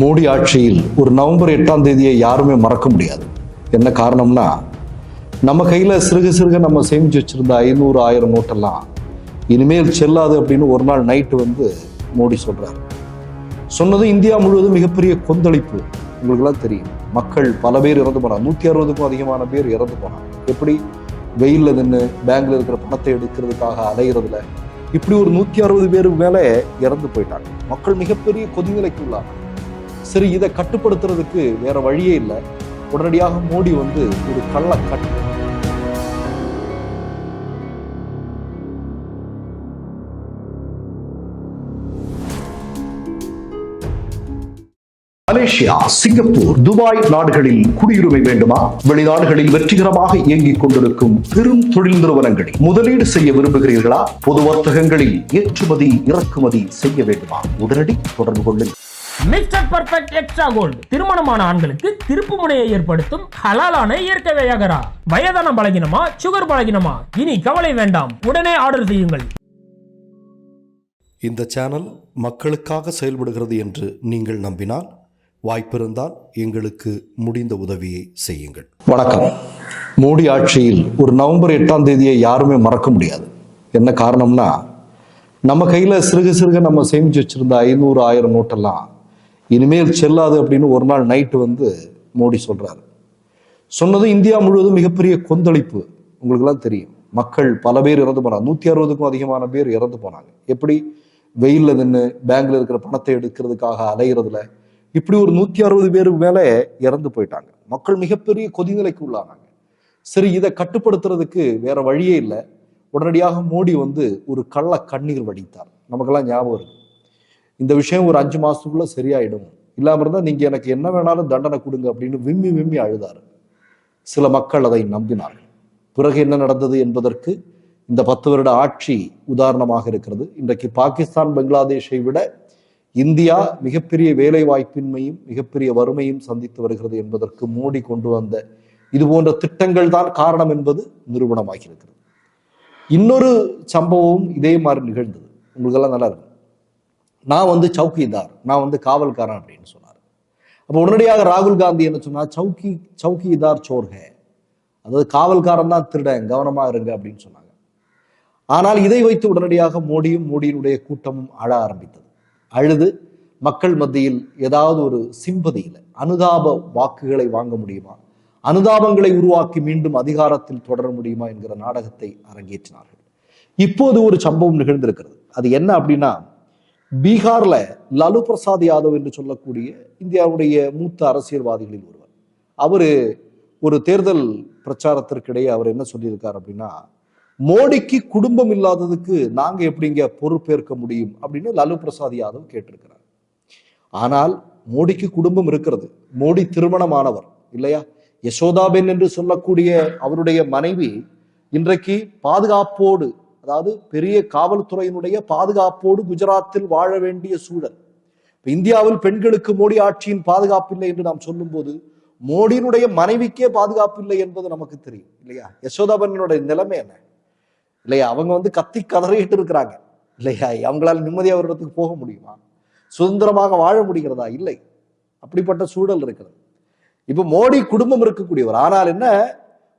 மோடி ஆட்சியில் ஒரு நவம்பர் எட்டாம் தேதியை யாருமே மறக்க முடியாது. என்ன காரணம்னா நம்ம கையில் சிறுக சிறுக நம்ம சேமிச்சு வச்சிருந்த ஐநூறு ஆயிரம் நோட்டெல்லாம் இனிமேல் செல்லாது அப்படின்னு ஒரு நாள் நைட்டு வந்து மோடி சொல்றாரு. சொன்னது இந்தியா முழுவதும் மிகப்பெரிய கொந்தளிப்பு. உங்களுக்குலாம் தெரியும். மக்கள் பல பேர் இறந்து போனாங்க. நூற்றி அறுபதுக்கும் அதிகமான பேர் இறந்து போனாங்க. எப்படி? வெயிலில் நின்று பேங்க்ல இருக்கிற பணத்தை எடுக்கிறதுக்காக அலைகிறதுல இப்படி ஒரு நூற்றி அறுபது பேருக்கு மேலே இறந்து போயிட்டாங்க. மக்கள் மிகப்பெரிய கொதிநிலைக்கு உள்ளாங்க. சரி இதை கட்டுப்படுத்துறதுக்கு வேற வழியே இல்லை. உடனடியாக மோடி வந்து ஒரு கள்ள கட்டு மலேசியா சிங்கப்பூர் துபாய் நாடுகளில் குடியுரிமை வேண்டுமா? வெளிநாடுகளில் வெற்றிகரமாக இயங்கிக் கொண்டிருக்கும் பெரும் தொழில் நிறுவனங்களில் முதலீடு செய்ய விரும்புகிறீர்களா? பொது வர்த்தகங்களில் ஏற்றுமதி இறக்குமதி செய்ய வேண்டுமா? உடனடி தொடர்பு கொள்ளுங்கள். மிஸ்டர் பர்ஃபெக்ட் எக்ஸ்ட்ரா கோல்டு திருமணமான ஆண்களுக்கு திருப்பு முனையை ஏற்படுத்தும் ஹலாலான இயற்கை வியாகரா. வயதான பலகினமா சுகர் பலகினமா? இனி கவலை வேண்டாம். உடனே ஆர்டர் செய்யுங்கள். இந்த சேனல் மக்களுக்காக செயல்படுகிறது என்று நீங்கள் நம்பினால் வாய்ப்பிருந்தால் எங்களுக்கு முடிந்த உதவியை செய்யுங்கள். வணக்கம். மோடி ஆட்சியில் ஒரு நவம்பர் எட்டாம் தேதியை யாருமே மறக்க முடியாது. என்ன காரணம்னா நம்ம கையில் சிறுக சிறுக நம்ம சேமிச்சு வச்சிருந்த ஐநூறு ஆயிரம் நோட்டெல்லாம் இனிமேல் செல்லாது அப்படின்னு ஒரு நாள் நைட்டு வந்து மோடி சொல்றாரு. சொன்னது இந்தியா முழுவதும் மிகப்பெரிய கொந்தளிப்பு. உங்களுக்கெல்லாம் தெரியும். மக்கள் பல பேர் இறந்து போனாங்க. நூற்றி அறுபதுக்கும் அதிகமான பேர் இறந்து போனாங்க. எப்படி? வெயிலில் நின்று பேங்க்ல இருக்கிற பணத்தை எடுக்கிறதுக்காக அலைகிறதுல இப்படி ஒரு நூற்றி அறுபது பேருக்கு மேலே இறந்து போயிட்டாங்க. மக்கள் மிகப்பெரிய கொதிநிலைக்கு உள்ளானாங்க. சரி இதை கட்டுப்படுத்துறதுக்கு வேற வழியே இல்லை. உடனடியாக மோடி வந்து ஒரு கள்ள கண்ணீர் வடித்தார். நமக்கெல்லாம் ஞாபகம் இருக்கு. இந்த விஷயம் ஒரு அஞ்சு மாதத்துக்குள்ளே சரியாயிடும். இல்லாமல் இருந்தால் நீங்கள் எனக்கு என்ன வேணாலும் தண்டனை கொடுங்க அப்படின்னு விம்மி விம்மி அழுதாரு. சில மக்கள் அதை நம்பினார்கள். பிறகு என்ன நடந்தது என்பதற்கு இந்த பத்து வருட ஆட்சி உதாரணமாக இருக்கிறது. இன்றைக்கு பாகிஸ்தான் பங்களாதேஷை விட இந்தியா மிகப்பெரிய வேலை வாய்ப்பின்மையும் மிகப்பெரிய வறுமையும் சந்தித்து வருகிறது என்பதற்கு மோடி கொண்டு வந்த இது போன்ற திட்டங்கள் தான் காரணம் என்பது நிரூபணமாகி இருக்கிறது. இன்னொரு சம்பவம் இதே மாதிரி நிகழ்ந்தது. உங்களுக்கெல்லாம் நல்லா இருக்கும். நான் வந்து சவுக்கிதார் நான் வந்து காவல்காரன் அப்படின்னு சொன்னார். அப்போ உடனடியாக ராகுல் காந்தி என்ன சொன்னார்? சவுக்கி சவுக்கிதார் சோர்க. அதாவது காவல்காரன் தான் திருடன் கவனமாக இருங்க அப்படின்னு சொன்னாங்க. ஆனால் இதை வைத்து உடனடியாக மோடியும் மோடியினுடைய கூட்டமும் அழ ஆரம்பித்தது. அழுது மக்கள் மத்தியில் ஏதாவது ஒரு சிம்பதியில் அனுதாப வாக்குகளை வாங்க முடியுமா? அனுதாபங்களை உருவாக்கி மீண்டும் அதிகாரத்தில் தொடர முடியுமா என்கிற நாடகத்தை அரங்கேற்றினார்கள். இப்போது ஒரு சம்பவம் நிகழ்ந்திருக்கிறது. அது என்ன அப்படின்னா பீகார்ல லாலு பிரசாத் யாதவ் என்று சொல்லக்கூடிய இந்தியாவுடைய மூத்த அரசியல்வாதிகளில் ஒருவர். அவரு ஒரு தேர்தல் பிரச்சாரத்திற்கிடையே அவர் என்ன சொல்லியிருக்கார் அப்படின்னா மோடிக்கு குடும்பம் இல்லாததுக்கு நாங்க எப்படிங்க பொறுப்பேற்க முடியும்? அப்படின்னு லாலு பிரசாத் யாதவ் கேட்டிருக்கிறார். ஆனால் மோடிக்கு குடும்பம் இருக்கிறது. மோடி திருமணமானவர் இல்லையா? யசோதாபென் என்று சொல்லக்கூடிய அவருடைய மனைவி இன்றைக்கு பாதுகாப்போடு அதாவது பெரிய காவல்துறையினுடைய பாதுகாப்போடு குஜராத்தில் வாழ வேண்டிய சூழல். இப்ப இந்தியாவில் பெண்களுக்கு மோடி ஆட்சியின் பாதுகாப்பு இல்லை என்று நாம் சொல்லும்போது மோடியினுடைய மனைவிக்கே பாதுகாப்பு இல்லை என்பது நமக்கு தெரியும் இல்லையா? யசோதாபனுடைய நிலைமை என்ன? இல்லையா? அவங்க வந்து கத்தி கதறிட்டு இருக்கிறாங்க இல்லையா? அவங்களால நிம்மதியாக ஒரு இடத்துக்கு போக முடியுமா? சுதந்திரமாக வாழ முடிகிறதா? இல்லை. அப்படிப்பட்ட சூழல் இருக்கிறது. இப்போ மோடி குடும்பம் இருக்கக்கூடியவர் ஆனால் என்ன?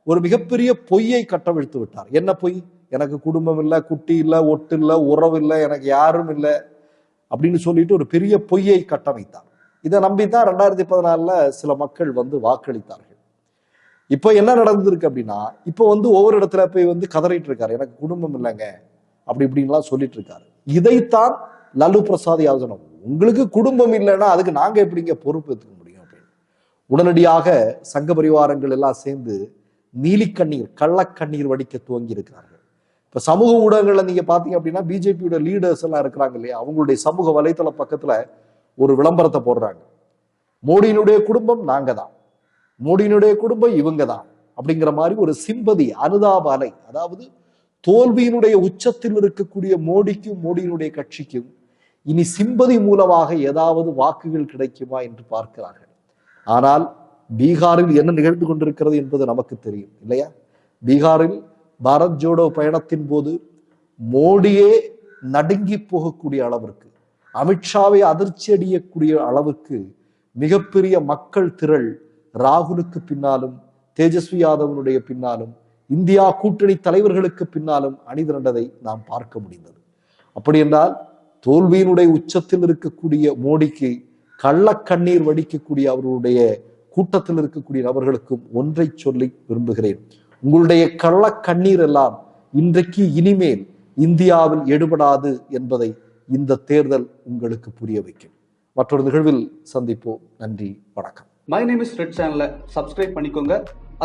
ஒரு மிகப்பெரிய பொய்யை கட்டவிழ்த்து விட்டார். என்ன பொய்? எனக்கு குடும்பம் இல்லை குட்டி இல்லை ஒட்டு இல்லை உறவு இல்லை எனக்கு யாரும் இல்லை அப்படின்னு சொல்லிட்டு ஒரு பெரிய பொய்யை கட்டமைத்தார். இதை நம்பி தான் ரெண்டாயிரத்தி பதினாலில் சில மக்கள் வந்து வாக்களித்தார்கள். இப்போ என்ன நடந்திருக்கு அப்படின்னா இப்போ வந்து ஒவ்வொரு இடத்துல போய் வந்து கதறிட்டு இருக்காரு. எனக்கு குடும்பம் இல்லைங்க அப்படி இப்படின்லாம் சொல்லிட்டு இருக்காரு. இதைத்தான் லல்லு பிரசாத் யாதனம் உங்களுக்கு குடும்பம் இல்லைன்னா அதுக்கு நாங்க எப்படிங்க பொறுப்பு எடுத்துக்க முடியும்? அப்படின்னு. உடனடியாக சங்க பரிவாரங்கள் எல்லாம் சேர்ந்து நீலிக்கண்ணீர் கள்ளக்கண்ணீர் வடிக்க துவங்கி இருக்கிறார்கள் இப்ப சமூக ஊடகங்கள்ல நீங்க பாத்தீங்க அப்படின்னா பிஜேபியோட லீடர்ஸ் எல்லாம் இருக்கிறாங்க இல்லையா? அவங்களுடைய சமூக வலைத்தள பக்கத்துல ஒரு விளம்பரத்தை போடுறாங்க. மோடியினுடைய குடும்பம் நாங்க தான் மோடியினுடைய குடும்பம் இவங்க தான் அப்படிங்கிற மாதிரி ஒரு சிம்பதி அனுதாப அலை அதாவது தோல்வியினுடைய உச்சத்தில் இருக்கக்கூடிய மோடிக்கும் மோடியினுடைய கட்சிக்கும் இனி சிம்பதி மூலமாக ஏதாவது வாக்குகள் கிடைக்குமா என்று பார்க்கிறார்கள். ஆனால் பீகாரில் என்ன நிகழ்ந்து கொண்டிருக்கிறது என்பது நமக்கு தெரியும் இல்லையா? பீகாரில் பாரத் ஜோடோ பயணத்தின் போது மோடியே நடுங்கி போகக்கூடிய அளவிற்கு அமித்ஷாவை அதிர்ச்சி அடையக்கூடிய அளவுக்கு மிகப்பெரிய மக்கள் திரள் ராகுலுக்கு பின்னாலும் தேஜஸ்வி யாதவனுடைய பின்னாலும் இந்தியா கூட்டணி தலைவர்களுக்கு பின்னாலும் அணிதிரண்டதை நாம் பார்க்க முடிந்தது. அப்படி என்றால் தோல்வியினுடைய உச்சத்தில் இருக்கக்கூடிய மோடிக்கு கள்ளக்கண்ணீர் வடிக்கக்கூடிய அவர்களுடைய கூட்டத்தில் இருக்கக்கூடிய நபர்களுக்கும் ஒன்றை சொல்லி விரும்புகிறேன். உங்களுடைய கள்ளக்கண்ணீர் எல்லாம் இன்றைக்கு இனிமேல் இந்தியாவில் எடுபடாது என்பதை இந்த தேர்தல் உங்களுக்கு புரிய வைக்கும். மற்றொரு நிகழ்வில் சந்திப்போம். நன்றி வணக்கம். மை நேம் இஸ் ரெட் சேனலை சப்ஸ்கிரைப் பண்ணிக்கோங்க.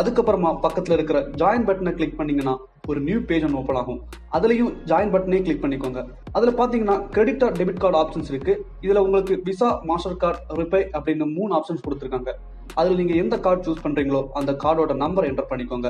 அதுக்கப்புறமா பக்கத்தில் இருக்கிற ஜாயின் பட்டனை கிளிக் பண்ணீங்கன்னா ஒரு நியூ பேஜ் ஒன்று ஓப்பன் ஆகும். அதுலேயும் ஜாயின் பட்டனே கிளிக் பண்ணிக்கோங்க. அதில் பார்த்தீங்கன்னா credit or debit card options இருக்கு. இதில் உங்களுக்கு விசா மாஸ்டர் கார்டு ரிப்பே அப்படின்னு மூணு ஆப்ஷன்ஸ் கொடுத்துருக்காங்க. அதில் நீங்கள் எந்த கார்டு சூஸ் பண்ணுறீங்களோ அந்த கார்டோட நம்பர் என்டர் பண்ணிக்கோங்க.